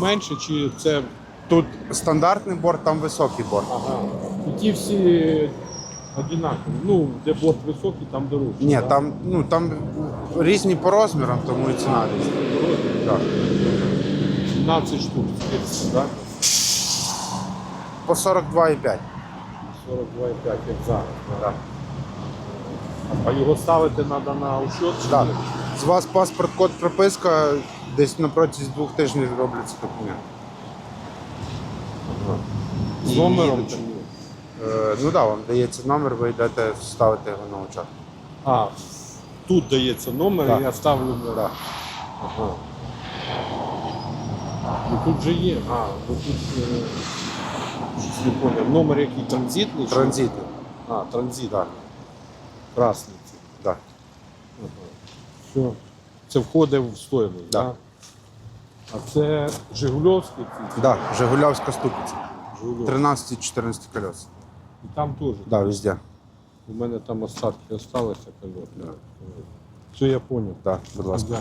менше, чи це. Тут стандартний борт, там високий борт. Ага. І ті всі одинакові. Ну, де борт високий, там дорожче. Ні, да? там, ну, там різні по розмірам, тому і ціна різна. Так. 17 штук, так? По 42,5. 42,5, як зараз. Так. А його ставити треба на учет? Так. З вас паспорт, код, прописка, десь на протязі двох тижнів робляться документи. З І номером їдете. чи ні? Е, ну так, да, вам дається номер, ви йдете, ставите його на участок. А, тут дається номер, Так. і я ставлю. Так. Ага. Ну тут же є. А, ну тут е, щось не поняв. Номер який транзитний? чи- Транзитний. А, транзит. Так. Красний. це. Так. Ага. Все. Це входить в стоїмость, Да. так? А це Жигульовський ці? Да, Жигулявська ступиця. 13-14 колес. І там теж. Да, везде. У мене там остатки залишилися кольор. Все, я зрозумів. Да, будь ласка.